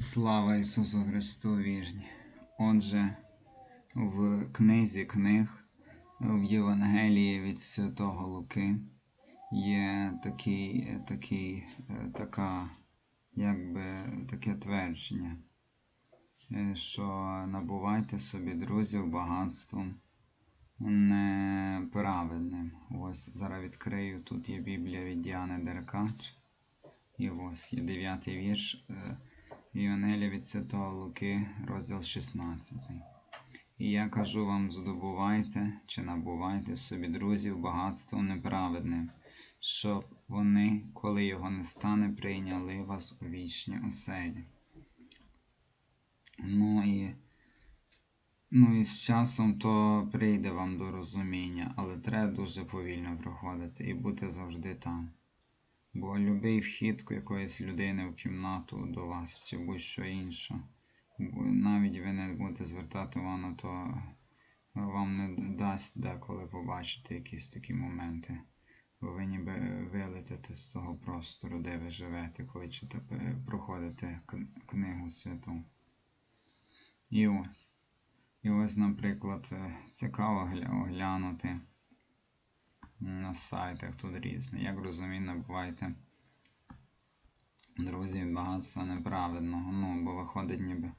Слава Ісусу Христу вірні. Отже, в книзі книг, в Євангелії від Святого Луки є такий, такий, е, така, якби, таке твердження, е, що набувайте собі друзів багатством неправедним. Ось зараз відкрию. Тут є Біблія від Діани Деркач. І ось є дев'ятий вірш е, від Святого Луки, розділ 16. І я кажу вам: здобувайте чи набувайте собі друзів багатством неправедним, щоб вони, коли його не стане, прийняли вас у вічні оселі. Ну і, ну і з часом то прийде вам до розуміння, але треба дуже повільно проходити і бути завжди там. Бо любий вхід якоїсь людини в кімнату до вас чи будь-що інше, навіть ви не будете звертати увагу, то вам не дасть деколи побачити якісь такі моменти. Бо ви ніби вилетите з того простору, де ви живете, коли читаєте, проходите книгу святу. І ось. І ось, наприклад, е, цікаво оглянути на сайтах тут різне. Як розумію, набувайте друзів багатства неправедного. Ну, бо виходить ніби,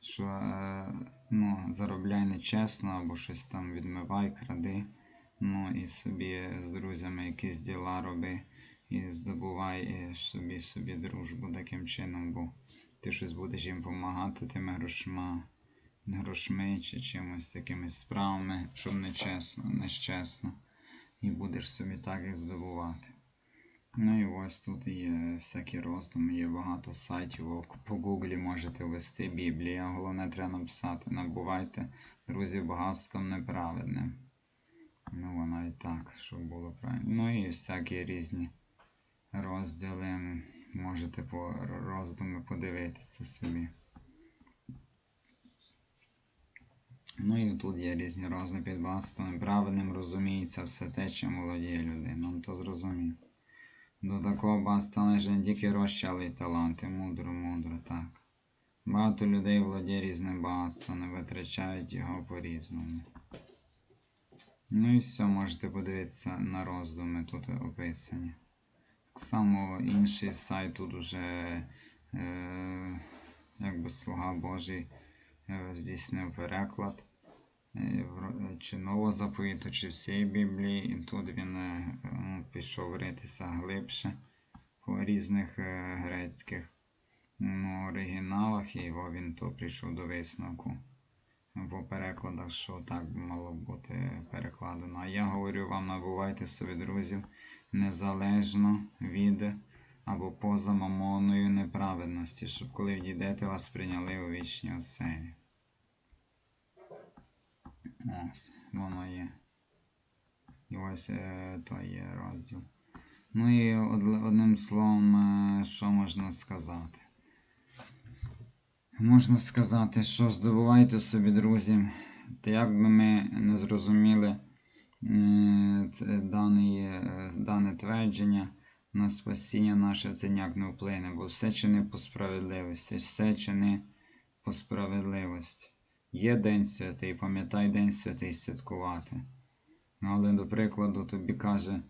що е, ну, заробляй нечесно або щось там відмивай, кради. Ну і собі з друзями якісь діла роби і здобувай е, собі собі дружбу таким чином, бо ти щось будеш їм допомагати тими грошма, грошми чи чимось якимись справами, щоб нечесно, нещесно і будеш собі так і здобувати. Ну і ось тут є всякі роздуми, є багато сайтів. По гуглі можете ввести Біблія. Головне треба написати. Набувайте друзів багатством неправедним. Ну, воно і так, щоб було правильно. Ну і всякі різні розділи. Можете по роздуми подивитися собі. Ну і тут є різні роздуми під багатством неправедним розуміється все те, чим володіє людина. Ну то зрозумів. До такого багатства належать не тільки гроші, але й таланти. Мудро, мудро, так. Багато людей володіє різним багатством, не витрачають його по-різному. Ну і все, можете подивитися на роздуми тут описані. Так само інший сайт тут уже е, якби слуга Божий е, здійснив переклад чи нового заповіту, чи всієї Біблії. І тут він е, пішов ритися глибше по різних е, грецьких оригіналах, і його він то прийшов до висновку по перекладах, що так мало бути перекладено. А я говорю вам, набувайте собі друзів незалежно від або поза мамоною неправедності, щоб коли вдійдете, вас прийняли у вічні оселі. Ось, воно є. І ось е, то є розділ. Ну і одним словом, е, що можна сказати? Можна сказати, що здобувайте собі друзі. Та як би ми не зрозуміли е, це, дане, дане твердження на спасіння наше це ніяк не вплине, бо все чини по справедливості, все чини по справедливості. Є День святий, пам'ятай День святий святкувати. Але, до прикладу, тобі каже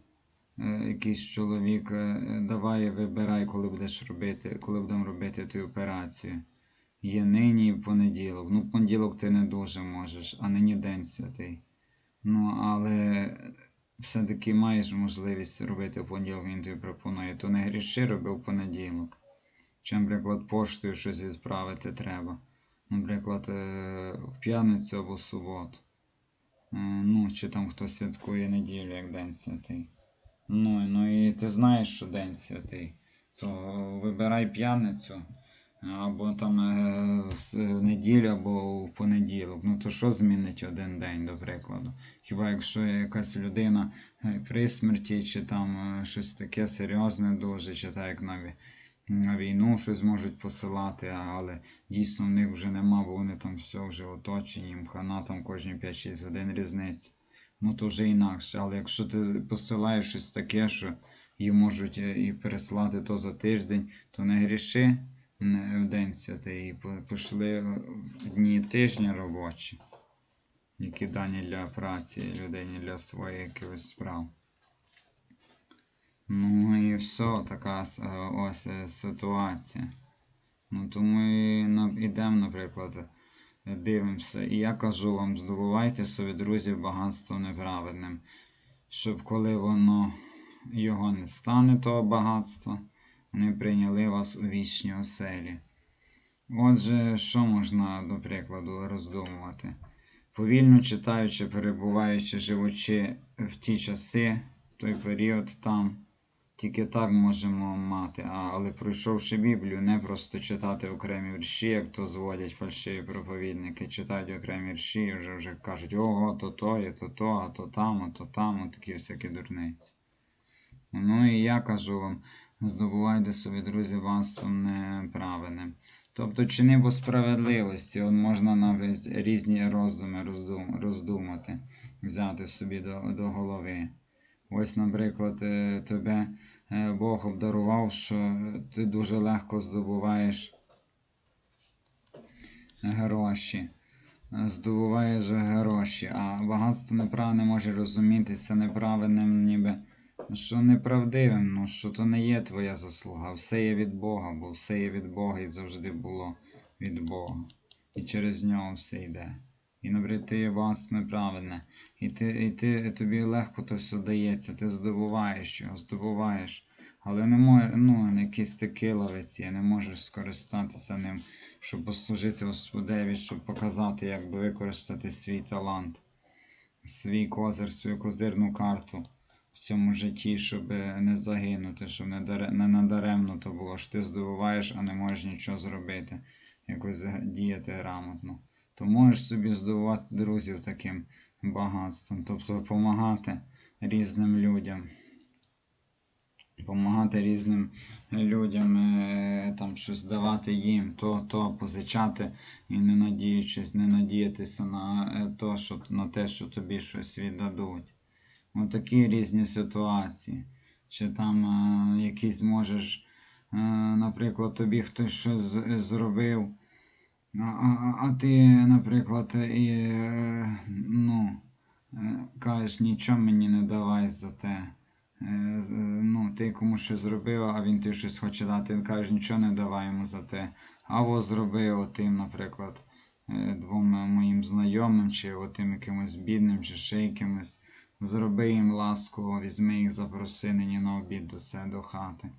е, якийсь чоловік, е, давай вибирай, коли будеш робити, коли будемо робити ту операцію. Є нині і понеділок. Ну, понеділок ти не дуже можеш, а нині День святий. Ну, але все-таки маєш можливість робити понеділок, він тобі пропонує. То не гріши, роби в понеділок. Чи, наприклад, поштою щось відправити треба. Наприклад, е, в п'яницю або в суботу. Е, Ну, чи там хтось святкує неділю як День святий. Ну, ну і ти знаєш, що День святий. То вибирай п'яницю. Або там е, с- неділю, або в понеділок. Ну то що змінить один день, до прикладу? Хіба якщо якась людина е, при смерті, чи там е, щось таке серйозне дуже, чи так як на, ві- на війну щось можуть посилати, але дійсно в них вже нема, бо вони там все вже оточені, їм хана там кожні 5-6 годин різниця. Ну то вже інакше. Але якщо ти посилаєш щось таке, що їм можуть е, і переслати то за тиждень, то не гріши. не- в день святий, і пішли в дні тижня робочі, які дані для праці людині для своїх якихось справ. Ну і все, така е, ось е, ситуація. Ну тому і на- ідемо, наприклад, е, дивимося. І я кажу вам, здобувайте собі друзів багатством неправедним, щоб коли воно його не стане, того багатства, вони прийняли вас у вічні оселі. Отже, що можна, до прикладу, роздумувати? Повільно читаючи, перебуваючи, живучи в ті часи, в той період там, тільки так можемо мати. А, але пройшовши Біблію, не просто читати окремі вірші, як то зводять фальшиві проповідники, читають окремі вірші і вже, вже кажуть, ого, то то є, то то, а то там, а то там, от такі всякі дурниці. Ну і я кажу вам, здобувайте собі, друзі, вас неправильним. Тобто чини по справедливості, от можна навіть різні роздуми роздум, роздумати, взяти собі до, до голови. Ось, наприклад, е, тебе е, Бог обдарував, що ти дуже легко здобуваєш гроші. Е, Здобуваєш гроші, а багатство неправильне може розумітися неправильним, ніби що неправдивим, ну що то не є твоя заслуга, все є від Бога, бо все є від Бога і завжди було від Бога. І через нього все йде. І наприклад, ти вас неправильне. І ти, і ти тобі легко то все дається, ти здобуваєш його, здобуваєш. Але не може, ну, якийсь ти киловець є, не можеш скористатися ним, щоб послужити Господеві, щоб показати, як би використати свій талант, свій козир, свою козирну карту в цьому житті, щоб не загинути, щоб не, даре, не надаремно то було, що ти здобуваєш, а не можеш нічого зробити, якось діяти грамотно. То можеш собі здобувати друзів таким багатством, тобто допомагати різним людям. Помагати різним людям, е, там щось давати їм, то, то позичати і не надіючись, не надіятися на, е, то, що, на те, що тобі щось віддадуть. Отакі різні ситуації. Чи там е, якісь можеш, наприклад, тобі хтось щось зробив, а, а, ти, наприклад, і, е, ну, е, кажеш, нічого мені не давай за те. Е, ну, ти комусь щось зробив, а він тобі щось хоче дати, він каже, нічого не давай йому за те. Або зробив тим, наприклад, двом моїм знайомим, чи отим якимось бідним, чи ще якимось. Зроби їм ласку, візьми їх, запроси нині на обід до себе до хати.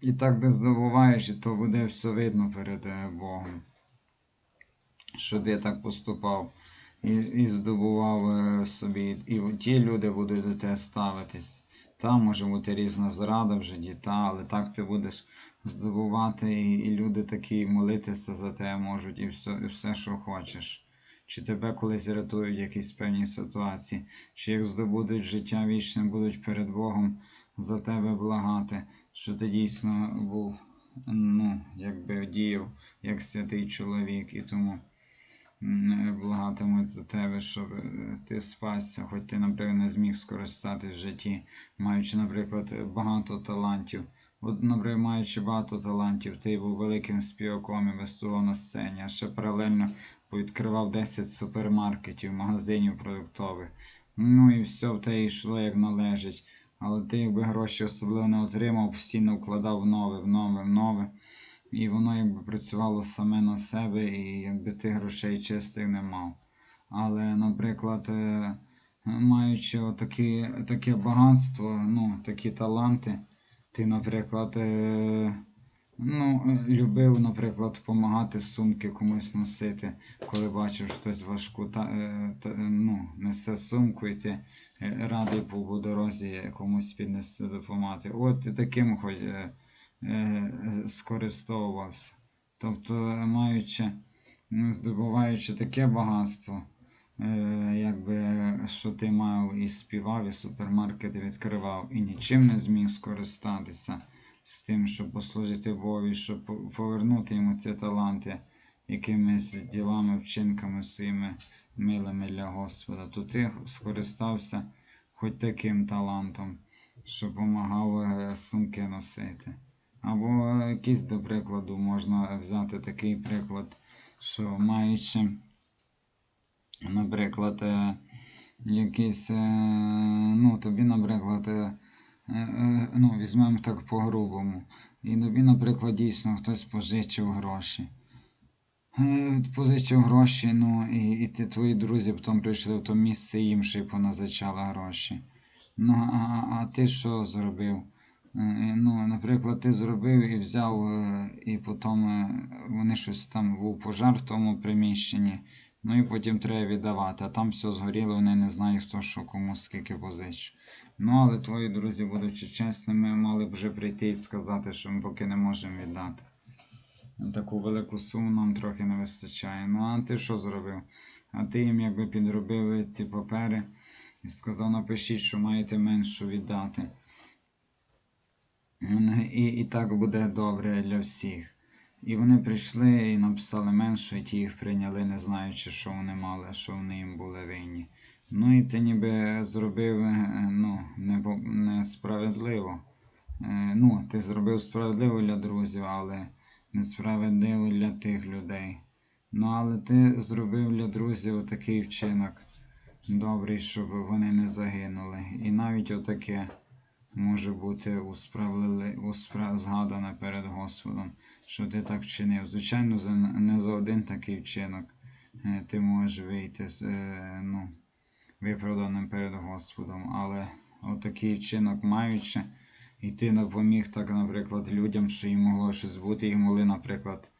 І так ти здобуваєш, і то буде все видно перед Богом, що ти так поступав і, і здобував е, собі. І ті люди будуть до тебе ставитись. Та може бути різна зрада в житті, та, але так ти будеш здобувати, і, і люди такі молитися за тебе можуть, і все, і все, що хочеш. Чи тебе колись рятують якісь певні ситуації, чи як здобудуть життя вічне, будуть перед Богом за тебе благати, що ти дійсно був, ну, якби діяв як святий чоловік, і тому благатимуть за тебе, щоб е, ти спасся, хоч ти, наприклад, не зміг скористатись в житті, маючи, наприклад, багато талантів. От, наприклад, маючи багато талантів, ти був великим співаком і виступав на сцені, а ще паралельно відкривав 10 супермаркетів, магазинів продуктових. Ну і все в те йшло як належить. Але ти якби гроші особливо не отримав, постійно вкладав в нове, в нове, в нове. І воно якби працювало саме на себе, і якби ти грошей чистих не мав. Але, наприклад, е, маючи отакі, таке багатство, ну, такі таланти, ти, наприклад, е, ну, е, любив, наприклад, допомагати сумки комусь носити, коли бачив хтось важку та, та, ну, несе сумку, і ти радий був у дорозі комусь піднести допомагати. От таким хоч скористовувався. Тобто, е, маючи, здобуваючи таке багатство, е, якби, що ти мав і співав, і супермаркети відкривав, і нічим не зміг скористатися з тим, щоб послужити Богу, щоб повернути йому ці таланти якимись ділами, вчинками своїми милими для Господа, то ти скористався хоч таким талантом, що допомагав е, сумки носити. Або якийсь, до прикладу, можна взяти такий приклад, що маючи, наприклад, е, якийсь, е, ну, тобі, наприклад, е, ну, візьмемо так по-грубому. І тобі, наприклад, дійсно хтось позичив гроші. Позичив гроші, ну, і, і ти, твої друзі потім прийшли в то місце їм ще й поназичали гроші. Ну, а- а ти що зробив? Е, Ну, наприклад, ти зробив і взяв, е, і потім е, вони щось там був пожар в тому приміщенні, ну і потім треба віддавати, а там все згоріло, вони не знають, хто що кому скільки позичив. Ну, але твої друзі, будучи чесними, мали б вже прийти і сказати, що ми поки не можемо віддати. Таку велику суму нам трохи не вистачає. Ну, а ти що зробив? А ти їм якби підробив ці папери і сказав, напишіть, що маєте меншу віддати. І, і так буде добре для всіх. І вони прийшли і написали меншу, і ті їх прийняли, не знаючи, що вони мали, що вони їм були винні. Ну і ти ніби зробив е, ну, несправедливо. Е, Ну, ти зробив справедливо для друзів, але несправедливо для тих людей. Ну, але ти зробив для друзів такий вчинок добрий, щоб вони не загинули. І навіть отаке може бути успра, згадане перед Господом, що ти так вчинив. Звичайно, за, не за один такий вчинок е, ти можеш вийти е, ну, виправданим перед Господом, але отакий вчинок маючи, і ти допоміг так, наприклад, людям, що їм могло щось бути, їх могли, наприклад,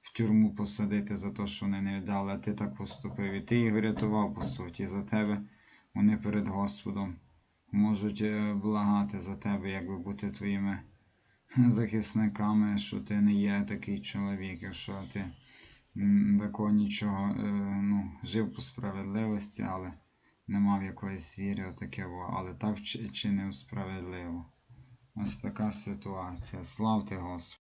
в тюрму посадити за те, що вони не віддали, а ти так поступив. І ти їх врятував, по суті, за тебе вони перед Господом можуть е, благати за тебе, якби бути твоїми захисниками, що ти не є такий чоловік, якщо ти такого нічого е, ну, жив по справедливості, але не мав якоїсь віри, отаке, але так чинив справедливо. Ось така ситуація. Славте Господа.